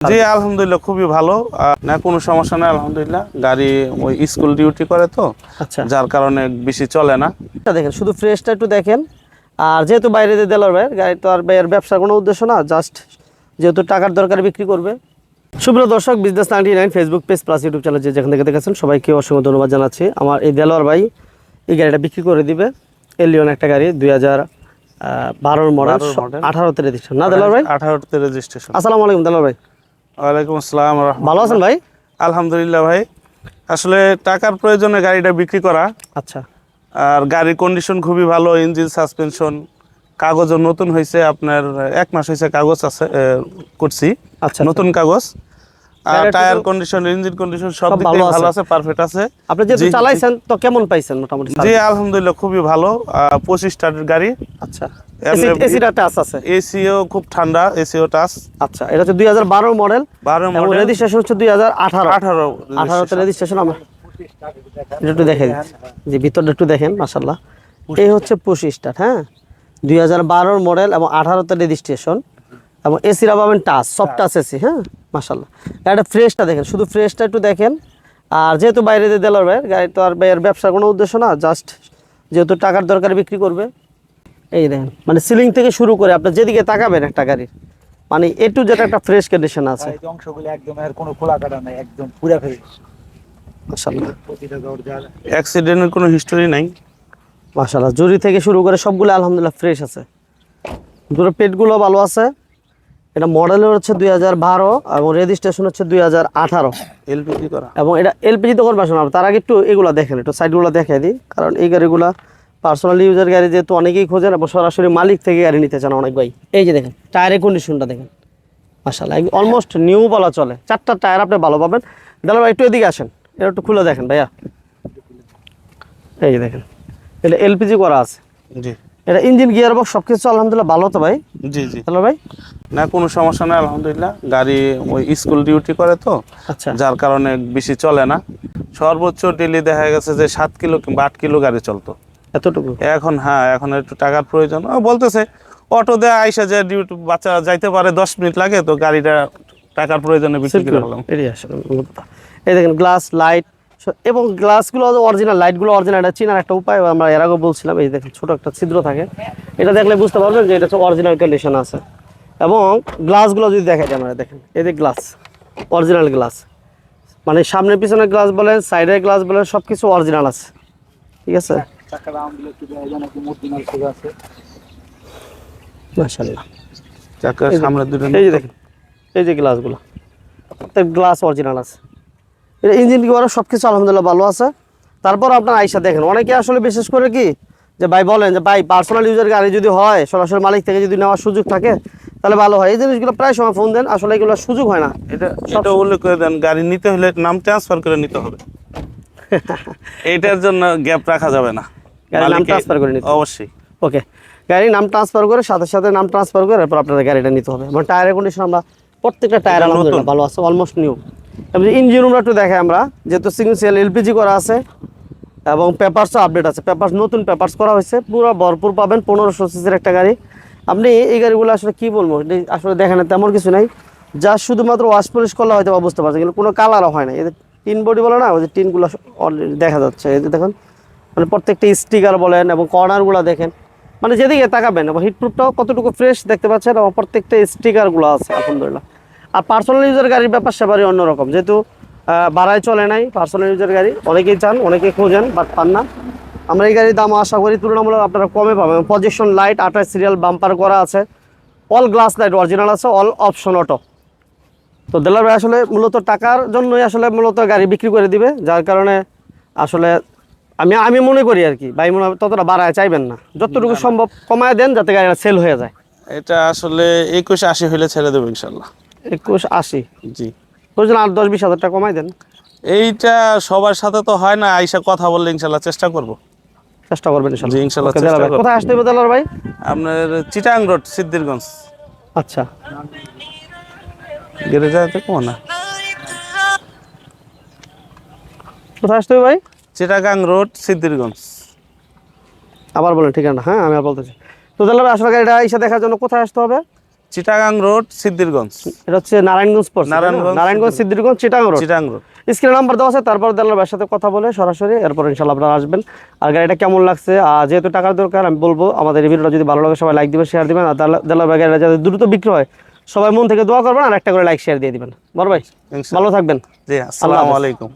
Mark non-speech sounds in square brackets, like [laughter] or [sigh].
জি আলহামদুলিল্লাহ খুবই ভালো। না কোনো সমস্যা নাই আলহামদুলিল্লাহ। গাড়ি ওই স্কুল ডিউটি করে তো আচ্ছা। যার কারণে বেশি চলে না। এটা দেখেন শুধু ফ্রেশটা একটু দেখেন। আর যেহেতু বাইরে দিয়ে দেলার ভাইয়ের গাড়ি তো আর ভাইয়ের ব্যবসার কোনো উদ্দেশ্য না জাস্ট যেহেতু টাকার দরকার বিক্রি করবে। সুপ্রিয় দর্শক Business ninety nine Facebook page plus YouTube channel যে যেখান থেকে দেখেছেন সবাইকে অসংখ্য ধন্যবাদ জানাচ্ছি। আমার এই দেলোয়ার ভাই এই গাড়িটা বিক্রি করে দিবে। এলিয়ন একটা গাড়ি দুই হাজার বারোর মডেল 12 model। আঠারোতে রেজিস্ট্রেশন না দেলোয়ার ভাই? আঠারোতে রেজিস্ট্রেশন আসসালামু আলাইকুম দেলোয়ার ভাই। ওয়ালাইকুম আসসালাম। ভালো আছেন ভাই? আলহামদুলিল্লাহ ভাই। আসলে টাকার প্রয়োজনে গাড়িটা বিক্রি করা। আচ্ছা। আর গাড়ির কন্ডিশন খুবই ভালো ইঞ্জিন সাসপেনশন কাগজও নতুন হয়েছে আপনার এক মাস হয়েছে কাগজ আছে করছি। আচ্ছা। নতুন কাগজ। টায়ার কন্ডিশন ইঞ্জিন কন্ডিশন সব দিক থেকে ভালো আছে। পারফেক্ট আছে। আপনি যেহেতু চালাইছেন তো কেমন পাইছেন মোটামুটি জি আলহামদুলিল্লাহ খুবই ভালো। পঁচিশ স্টারের গাড়ি। আচ্ছা। এসিটা টাচ আছে? এসিও খুব ঠান্ডা এসিও টাচ আচ্ছা এটা হচ্ছে দুই হাজার বারো মডেল বারো এবং মডেল রেজিস্ট্রেশন হচ্ছে দুই হাজার আঠারো। আঠারো আঠারোতে রেজিস্ট্রেশন আমরা একটু দেখে দিচ্ছি যে ভিতরটা একটু দেখেন মাসাল্লাহ এই হচ্ছে পঁচিশটা হ্যাঁ? দুই হাজার বারোর মডেল এবং আঠারোতে রেজিস্ট্রেশন এবং এসিরা পাবেন টাচ সব টাচ এসি হ্যাঁ? মাসাল্লাহ এটা ফ্রেশটা দেখেন শুধু ফ্রেশটা একটু দেখেন। আর যেহেতু বাইরে দিয়ে দেলার ভাইয়ের গাড়ি তো আর ভাইয়ের ব্যবসার কোনো উদ্দেশ্য না জাস্ট যেহেতু টাকার দরকার বিক্রি করবে। এই দেখেন মানে সিলিং থেকে শুরু করে আপনি যেদিকে তাকাবেন একটা গাড়ির মানে এ টু যেটা একটা ফ্রেশ কন্ডিশন আছে। এই অংশগুলো একদম এর কোনো খোলা কাটা নাই একদম পুরা ফ্রেশ মাসাল্লাহ প্রতিটা দরজার। অ্যাক্সিডেন্টের কোনো হিস্টোরি নাই। মাশাআল্লাহ জুরি থেকে শুরু করে সবগুলো আলহামদুলিল্লাহ ফ্রেশ আছে। দুটো পেটগুলো ভালো আছে। এটা মডেলের হচ্ছে দুই হাজার বারো এবং রেজিস্ট্রেশন হচ্ছে দুই হাজার আঠারো। এলপিজি করা। এবং এটা এলপিজি তো করবে না তার আগে একটু এগুলো দেখেন একটু সাইডগুলো দেখে দিই। কারণ এই গাড়িগুলো পার্সোনাল ইউজার গাড়ি যেহেতু অনেকেই খোঁজেন এবং সরাসরি মালিক থেকে গাড়ি নিতে চান অনেক ভাই। এই যে দেখেন টায়ারের কন্ডিশনটা দেখেন। মাশাআল্লাহ অলমোস্ট নিউ বলা চলে। চারটা টায়ার আপনি ভালো পাবেন। দাদা ভাই একটু এদিকে আসেন এটা একটু খুলে দেখেন ভাইয়া। এই যে দেখেন এটা এলপিজি করা আছে। জি। এটা ইঞ্জিন গিয়ার বক্স সব কিছু আলহামদুলিল্লাহ ভালো তো ভাই? জি জি। হ্যালো ভাই। না কোনো সমস্যা নেই আলহামদুলিল্লাহ। গাড়ি ওই স্কুল ডিউটি করে তো আচ্ছা। যার কারণে বেশি চলে না। সর্বোচ্চ ডেলি দেখা গেছে যে সাত কিলো কিংবা আট কিলো গাড়ি চলতো। এতটুকু? এখন হ্যাঁ এখন একটু টাকার প্রয়োজন। ও বলতেছে অটো দেয়া আইসা যে ডিউটি বাচ্চা যাইতে পারে দশ মিনিট লাগে তো গাড়িটা টাকার প্রয়োজনে বিক্রি করে ফেলাম এটাই আসলে কথা। এই দেখেন গ্লাস লাইট এবং গ্লাসগুলো অরিজিনাল লাইটগুলো অরিজিনাল এটা চিনার একটা উপায় আমরা এর আগে বলছিলাম এই দেখেন ছোট একটা ছিদ্র থাকে। এটা দেখলে বুঝতে পারবেন যে এটা হচ্ছে অরিজিনাল কন্ডিশন আছে। এবং গ্লাসগুলো যদি দেখা যায় আমরা দেখেন এই যে গ্লাস অরিজিনাল গ্লাস মানে সামনে পিছনে গ্লাস বলেন সাইডের গ্লাস বলেন সব কিছু অরিজিনাল আছে। ঠিক আছে? মাশাল্লাহ চাকার সামনে দুটো এই যে দেখেন এই যে গ্লাসগুলো প্রত্যেক গ্লাস অরিজিনাল আছে। এটা ইঞ্জিন কি সব কিছু আলহামদুলিল্লাহ ভালো আছে। তারপর আপনার আইসা দেখেন অনেকে আসলে বিশেষ করে কি যে ভাই বলেন যে ভাই পার্সোনাল ইউজার গাড়ি যদি হয় সরাসরি মালিক থেকে যদি নেওয়ার সুযোগ থাকে তাহলে ভালো হয়। এই জিনিসগুলো প্রায় সময় ফোন দেন আসলে এগুলো সুযোগ হয় না। এটা এটা উল্লেখ করে দেন গাড়ি নিতে হলে নাম ট্রান্সফার করে নিতে হবে। [laughs] এটার জন্য গ্যাপ রাখা যাবে না। গাড়ির নাম ট্রান্সফার করে নিতে অবশ্যই। ওকে গাড়ির নাম ট্রান্সফার করে সাথে সাথে নাম ট্রান্সফার করে এরপর আপনাদের গাড়িটা নিতে হবে। এবং টায়ারের কন্ডিশন আমরা প্রত্যেকটা টায়ার আলহামদুলিল্লাহ ভালো আছে অলমোস্ট নিউ ইঞ্জিন রুমটা একটু দেখাই আমরা, যেহেতু সিগনেল এলপিজি করা আছে এবং পেপারসও আপডেট আছে। পেপারস নতুন পেপারস করা হয়েছে, পুরো ভরপুর পাবেন, পনেরোশো সিসির একটা গাড়ি। আপনি এই গাড়িগুলো আসলে কি বলব আসলে দেখেন তেমন কিছু নাই। যা শুধুমাত্র ওয়াশ পলিশ করলে হয়তো বুঝতে পারছেন, কিন্তু কোনো কালারও হয় না। এদের টিন বডি বলে না, ওই যে টিনগুলো already দেখা যাচ্ছে। যে দেখুন মানে প্রত্যেকটা স্টিকার বলেন এবং কর্নারগুলো দেখেন মানে যেদিকে তাকাবেন, এবং হিটপ্রুফটাও কতটুকু ফ্রেশ দেখতে পাচ্ছেন, এবং প্রত্যেকটা স্টিকারগুলো আছে, আলহামদুলিল্লাহ। আর পার্সোনাল ইউজার গাড়ির ব্যাপার সেবারই অন্যরকম। যেহেতু বাড়ায় চলে নাই পার্সোনাল ইউজার গাড়ি অনেকেই চান অনেকেই খোঁজেন বাট পান না। আমরা এই গাড়ির দাম আশা করি তুলনামূলক আপনারা কমে পাবেন। পজিশন লাইট আঠাশ সিরিয়াল বাম্পার করা আছে। অল গ্লাস লাইট অরিজিনাল আছে অল অপশন অটো তো দেলার ভাই আসলে মূলত টাকার জন্যই আসলে মূলত গাড়ি বিক্রি করে দিবে যার কারণে আসলে আমি আমি মনে করি আর কি ভাই মনে হয় ততটা বাড়ায় চাইবেন না। যতটুকু সম্ভব কমায় দেন যাতে গাড়িটা সেল হয়ে যায়। এটা আসলে একুশ আশি হলে ছেড়ে দেবো ইনশাল্লাহ। একুশ আশি। জি। বুঝলেন আট দশ বিশ হাজার টাকা কমাই দেন। এইটা সবার সাথে তো হয় না আইসা কথা বললে ইনশাল্লাহ চেষ্টা করব। চেষ্টা করবেন ইনশাল্লাহ। চেষ্টা করব। কোথায় আসতে হবে দেলার ভাই? আপনার চিটাং রোড সিদ্দিরগঞ্জ আচ্ছা। গেড়ে যাতে কোন না। কোথায় আসতে হবে ভাই? চিটাগাং রোড সিদ্দিরগঞ্জ আবার বলেন ঠিকানা হ্যাঁ আমি আর বলতেছি। তো দেলার আসলে গাড়িটা এসে দেখার জন্য কোথায় আসতে হবে? চিটাগাং রোড সিদ্দিরগঞ্জ এটা হচ্ছে নারায়ণগঞ্জ? নারায়ণগঞ্জ, নারায়ণগঞ্জ সিদ্দিরগঞ্জ চিটাং রোড। চিটাং রোড। স্ক্রিনে নাম্বার দেওয়া আছে তারপর দেলার সাথে কথা বলে সরাসরি এরপর ইনশাল্লাহ আপনারা আসবেন। আর গাড়িটা কেমন লাগছে? আর যেহেতু টাকার দরকার আমি বলব আমাদের এই ভিডিওটা যদি ভালো লাগে সবাই লাইক দিবেন শেয়ার দিবেন আর দেলা- দেলার ভাই গাড়িটা যাতে দ্রুত বিক্রি হয় সবাই মন থেকে দোয়া করবেন আর একটা করে লাইক শেয়ার দিয়ে দিবেন। বড় ভাই ভালো থাকবেন। জি আসসালামু আলাইকুম।